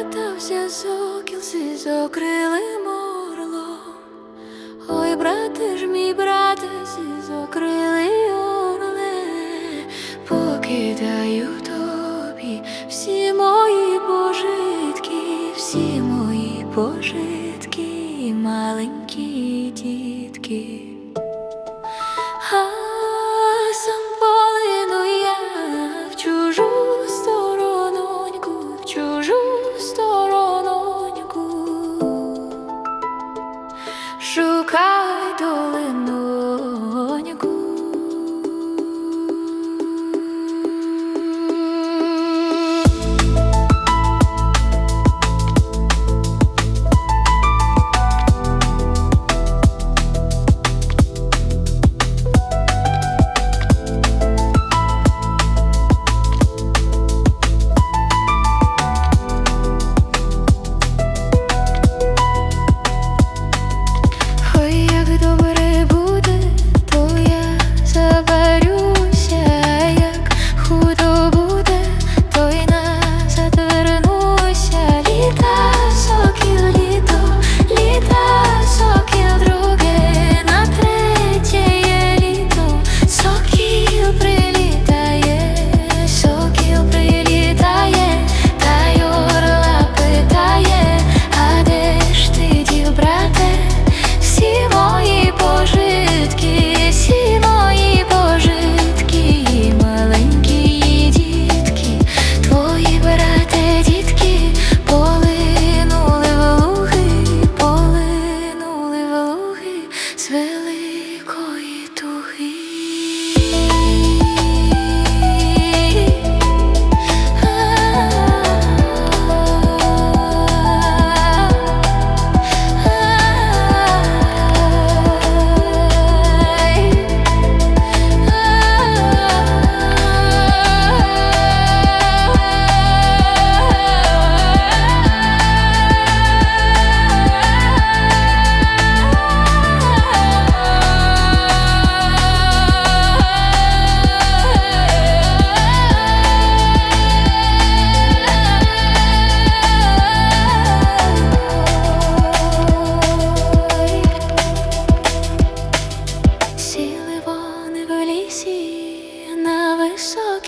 Вернувся сокіл з окрилим орлом. Ой, брате ж мій брате, з окрилий орле, покидаю тобі всі мої пожитки, всі мої пожитки, маленькі дітки.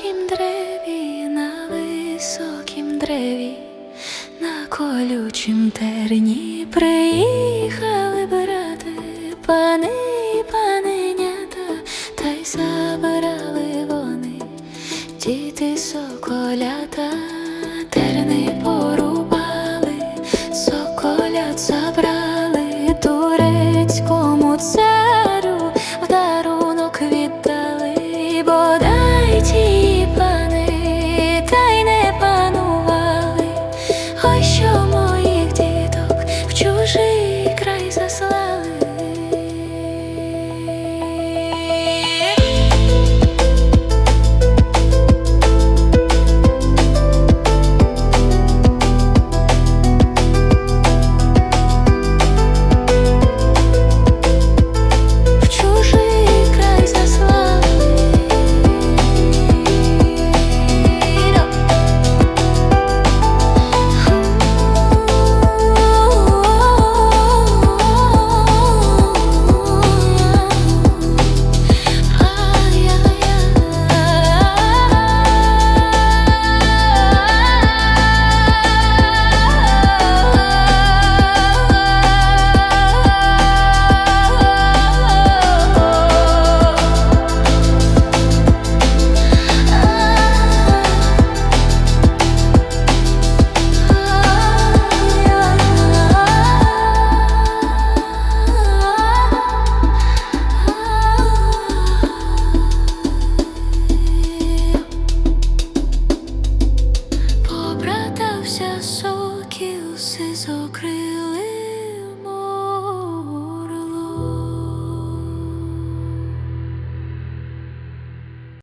Високім древі, на високім древі, на колючім терні приїхали брати, пани і паненята, та й забирали вони діти соколята. crazy.